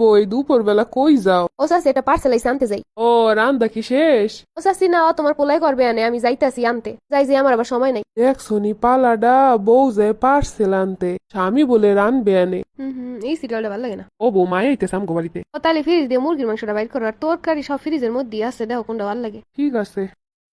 বই দুপুর বেলা কই যাও ও চাষি এটা পার্সেল আইসে আনতে যাই ও রান্দা কি শেষ ও চাষি না ও তোমার পোলাই করবে আনে আমি যাইতাছি আনতে যাই যে আমার আবার সময় নাই দেখছনি পালাডা বউ যায় পার্সেল আনতে স্বামী বলে রানবে আনে হুম হুম এই সিরিয়ালটা ভালো লাগে না ও বউ মায়ে আইতেছে আমগো বাড়িতে ও তাহলে ফ্রিজ দিয়ে মুরগির মাংসটা বাইর করো আর তরকারি সব ফ্রিজের মধ্যে আছে দেখো কোনটা ভালো লাগে ঠিক আছে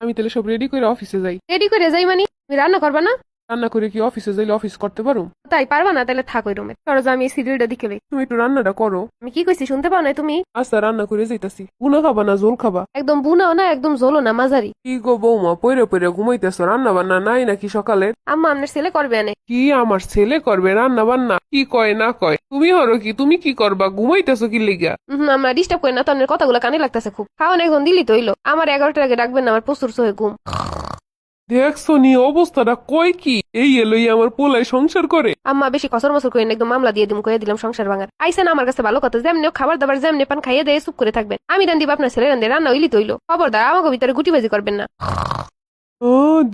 আমি তাহলে সব রেডি করে অফিসে যাই রেডি করে যাই মানে রান্না করবা না রান্না করে কি অফিসে যাইলে অফিস করতে পারো? তাই পারবা না তাহলে থাকো রুমে করো যে আমি এই সিরিয়ালটা দেখে লই তুমি একটু রান্নাটা করো। আমি কি কইছি শুনতে পাও না তুমি? আচ্ছা রান্না করে যাইতাছি। গুনা খাবা না জোল খাবা? একদম বুনাও না একদম জলো না মাঝারি। কি গো বৌমা পইরে পইরে ঘুমাইতেছ রান্না বান্না নাই নাকি সকালে? আম্মা আপনার ছেলে করবে আনে কি আমার ছেলে করবে রান্না বান্না? কি কয় না কয়? তুমি হরো কি তুমি কি করবা? ঘুমাইতেছো কি লিগা হুম আমরা ডিস্টার্ব করি না তো আপনার কথাগুলো কানে লাগতেছে খুব। খাওয়ান এখন দিলি তো হইল। আমার এগারোটার আগে ডাকবেন না আমার প্রচুর সহে ঘুম। দেখছ নি অবস্থাটা কই কি? এই এলোই আমার পোলাই সংসার করে। আম্মা বেশি কসর মসর করে একদম মামলা দিয়ে দিম কয়ে দিলাম সংসার ভাঙার। আইসেন আমার কাছে ভালো কথা যেমনি খাবার দাবার যেমনি পান খাইয়ে দেয় চুপ করে থাকবেন। আমি রান দিব আপনার ছেলে রান্দে দিয়ে রান্না হইলি। তৈল খবরদার আমাকে ভিতরে গুটিবাজি করবেন না।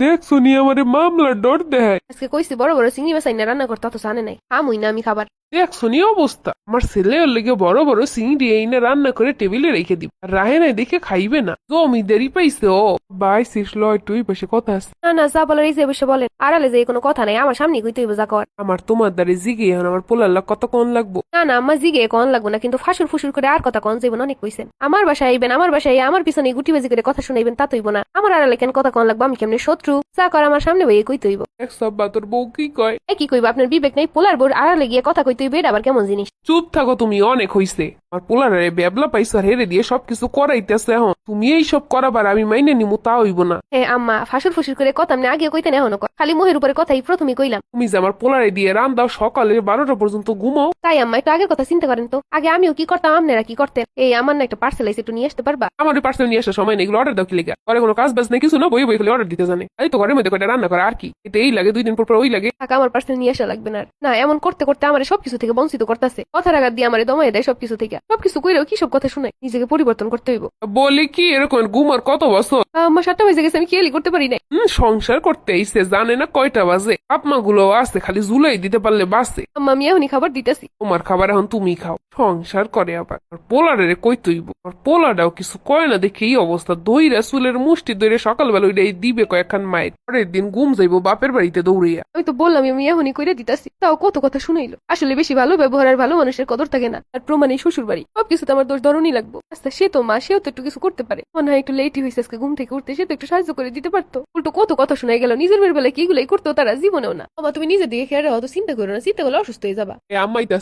দেখছ নি আমার মামলার ডর দেয় আজকে কইছি বড় বড় চিংড়ি মাছ আইনা রান্না করতে অত জানে নাই। আমুই না আমি খাবার। দেখছ নি অবস্থা। আমার ছেলে ওর লেগে বড় বড় চিংড়ি এইনা রান্না করে টেবিলে রেখে দিব। আর রাহে নাই দেখে খাইবে না। জমি দেরি পাইছে ও। বাইসিস লয় তুই বসে কথা আছে। না না যা বলার এই যে বসে বলেন। আড়ালে যে কোনো কথা নাই আমার সামনে কইতে হইব যা কর। আমার তোমার দ্বারে জিগে এখন আমার পোলার লাগ কত কোন লাগবো। না না আমার জিগে কন লাগবো না কিন্তু ফাঁসুর ফুসুর করে আর কথা কন যাইব না অনেক কইছেন। আমার বাসায় আইবেন আমার বাসায় আমার পিছনে গুটিবাজি করে কথা শুনাইবেন তা তৈব না। আমার আড়ালে কেন কথা কন লাগবো আমি কেমনে শত্রু যা কর আমার সামনে বইয়ে কই হইব এক সব্বা তোর বউ কি কয়? এ কি কইব আপনার বিবেক নাই পোলার বোর আড়ালে গিয়ে কথা কই হইবে এটা আবার কেমন জিনিস? চুপ থাকো তুমি অনেক হইছে। আমার পোলারে বেবলা পাইসা হেরে দিয়ে সবকিছু করাইতেছে এখন। তুমি এই সব করাবার আমি মাইনে নিমু তা হইব না। হে আম্মা ফাঁসুর ফুসুর করে কথা আমি আগে কইতে না এখনও কর। খালি মুহের উপরে কথাই প্রথমে কইলাম। তুমি যে আমার পোলারে দিয়ে রান দাও সকালে বারোটা পর্যন্ত ঘুমাও। তাই আম্মা একটু আগের কথা চিন্তা করেন তো। আগে আমিও কি করতাম আপনারা কি করতেন? এই আমার না একটা পার্সেল আইসে একটু নিয়ে আসতে পারবা? আমার পার্সেল নিয়ে আসার সময় নেই অর্ডার দাও কি লেগে? ঘরে কোনো কাজ বাজ নেই কিছু না বই বই খালি অর্ডার দিতে জানে। এই তো ঘরের মধ্যে কয়টা রান্না করে? আর কি? এতে এই লাগে দুই দিন পর পর ওই লাগে। টাকা আমার পার্সেল নিয়ে আসা লাগবে না আর। না এমন করতে করতে আমার সবকিছু থেকে বঞ্চিত করতেছে। কথার আঘাত দিয়ে আমার দমাই দেয় সবকিছু থেকে। সবকিছু কইরেও কি সব কথা শুনে? নিজেকে পরিবর্তন করতে হইব। বলে কি এরকম ঘুমার কত বছর? আমার সাতটা বেজে গেছে আমি খেয়ালি করতে পারি না হম সংসার করতে এসে জানে না কয়টা বাজে। আপমা গুলো আছে খালি জুলাই দিতে পারলে বাসে। আম্মা আমি এখনই খাবার দিতেছি। তোমার খাবার এখন তুমি খাও সংসার করে আবার। আর পোলারে রে কই তুইব আর পোলাটাও কিছু কয় না দেখে এই অবস্থা। দইরা চুলের মুষ্টি দইরে সকালবেলা ওইটাই দিবে কয়েকখান মায়ের। পরের দিন ঘুম যাইবো বাপের বাড়িতে দৌড়িয়া আমি তো বললাম আমি এখনই কইরে দিতেছি। তাও কত কথা শুনাইলো। আসলে বেশি ভালো ব্যবহার আর ভালো মানুষের কদর থাকে না। আর প্রমাণে শ্বশুর বাড়ি সবকিছু তো আমার দোষ ধরনই লাগবো। আচ্ছা সে তো মা সেও তো একটু কিছু করতে পারে। মনে হয় একটু লেটই হয়েছে আজকে ঘুম থেকে। উঠতে সে তো একটু সাহায্য করে দিতে পারতো। উল্টো কত কথা শোনা গেল, নিজের মেয়ের বেলায় কি গুলাই করতো তারা জীবনেও না। বাবা তুমি নিজের দিকে খেয়াল রাখো তো চিন্তা করো না, চিন্তা করলে অসুস্থ হয়ে যাবা। আম্মাই তো ও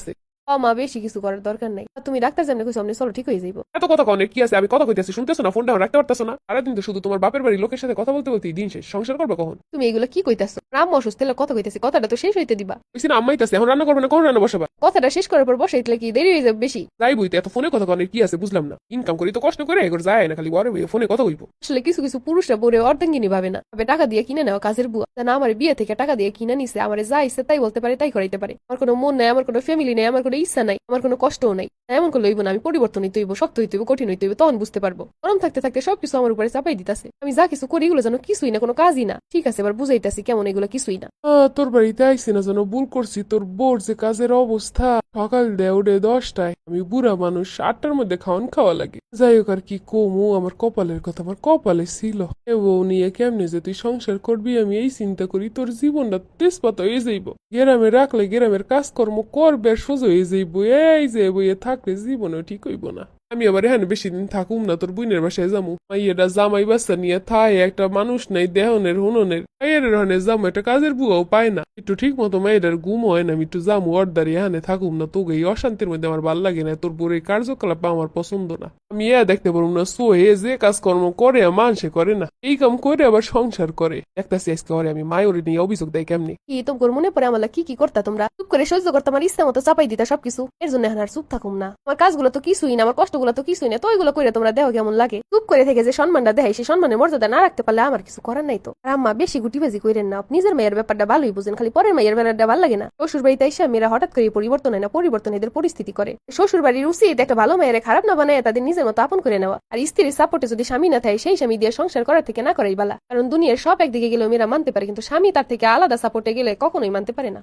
মা বেশি কিছু করার দরকার নাই। তুমি ডাক্তার সামনে কইছো আপনি চলো ঠিক হয়ে যাইবো। এত কথা কনের কি আছে? আমি কথা কইতেছি শুনতেছো না? ফোনটা রাখতে পারতেছো না? সারাদিন তো শুধু তোমার বাপের বাড়ির লোকের সাথে কথা বলতে বলতে দিন শেষ। সংসার করবে কখন? তুমি এগুলো কি কইতাছো? রাম অসুস্থ হলে কথা কইতেছি কথাটা তো শেষ হইতে দিবা। বেশি না আম্মাইতাছে এখন রান্না করবে না কখন রান্না বসাবা? কথাটা শেষ করার পর বসে কি দেরি হয়ে যাবে বেশি? যাই বইতে এত ফোনে কথা কনের কি আছে বুঝলাম না। ইনকাম করি তো কষ্ট করে এগুলো যায় না খালি বইয়ে ফোনে কথা কইবো। আসলে কিছু কিছু পুরুষরা পরে অর্ধাঙ্গিনী ভাবে না। তবে টাকা দিয়ে কিনে নেওয়া কাজের বুয়া। না আমার বিয়ে থেকে টাকা দিয়ে কিনে নিছে আমার যা ইচ্ছে তাই বলতে পারে তাই করাইতে পারে। আমার কোনো মন নাই আমার কোনো ফ্যামিলি নাই আমার কোনো ইচ্ছা নাই, আমার কোনো কষ্টও নাই। এমন করে লইব না, আমি পরিবর্তন হইতে হইব, শক্ত হইতে হইব, কঠিন হইতে হইব, তখন বুঝতে পারব। গরম থাকতে থাকতে সবকিছু আমার উপরে চাপাই দিতাছে। আমি যা কিছু করি এগুলো যেন কিছুই না, কোনো কাজই না। ঠিক আছে, এবার বুঝাইতাছি কেমন এগুলো কিছুই না। তোর বাড়িতে আইসি না যেন, ভুল করছি। তোর বোর যে কাজের অবস্থা, সকাল দেয় ওঠে দশটায়, আমি বুড়া মানুষ, আটটার মধ্যে খাওয়ান খাওয়া লাগে। যাই হোক আর কি কমু, আমার কপালের কথা, আমার কপালে ছিল। এ বউ নিয়ে কেমনে যে তুই সংসার করবি, আমি এই চিন্তা করি, তোর জীবনটা তেজপাত হয়ে যাইব। গ্রামে রাখলে গ্রামের কাজকর্ম করবে সোজা হয়ে যাইব এই যে বইয়ে থাকলে জীবনও ঠিক হইব না আমি আবার এখানে বেশি দিন থাকুম না, তোর বুইনের বাসায় যামু। মাইয়েরা জামাই বাচ্চা নিয়ে থায়, একটা মানুষ নাই, দেহনের, হুননের। মাইয়ের ওখানে যামু, একটা কাজের বুয়াও পায় না। একটু ঠিক মতো মায়ের ঘুম হয় না, আমি একটু যামু অর্দারি এখানে থাকুম না, তোকে এই অশান্তির মধ্যে আমার ভালো লাগে না, তোর বুড়ো এই কার্যকলাপ আমার পছন্দ না। আমি এ দেখতে পারব না সোহে যে কাজকর্ম করে মানুষে করে না। এই কাম করে আবার সংসার করে। দেখতেছি আজকে ওরে আমি মায়ের নিয়ে অভিযোগ দেয় কেমনি? কি তোমার মনে পড়ে আমার, কি কি করতা তোমরা? চুপ করে সহ্য করতে আমার ইচ্ছা মতো চাপাই দিতা সবকিছু। এর জন্য আর চুপ থাকুম না। আমার কাজগুলো তো কিছুই না, আমার কষ্টগুলো তো কিছুই না, তো ওইগুলো করে তোমরা দেহ কেমন লাগে? চুপ করে থেকে যে সম্মানটা দেয় সেই সম্মানের মর্যাদা না রাখতে পারলে আমার কিছু করার নাই তো। আম্মা, বেশি গুটিবাজি করেন না নিজের মেয়ের ব্যাপারটা ভালোই বুঝেন, খালি পরের মেয়ের ব্যাপারটা ভালো লাগে না। শ্বশুর বাড়িতে এসে মেয়েরা হঠাৎ করে পরিবর্তন না, পরিবর্তন এদের পরিস্থিতি করে। শ্বশুর বাড়ির উচিত একটা ভালো মেয়ের খারাপ না বানায় তাদের নিজের মতো আপন করে নেওয়া। আর স্ত্রীর সাপোর্টে যদি স্বামী না থাকে, সেই স্বামী দিয়ে সংসার করার থেকে না করাই বালা। কারণ দুনিয়ার সব একদিকে গেলেও মেয়েরা মানতে পারে, কিন্তু স্বামী তার থেকে আলাদা সাপোর্টে গেলে কখনোই মানতে পারে না।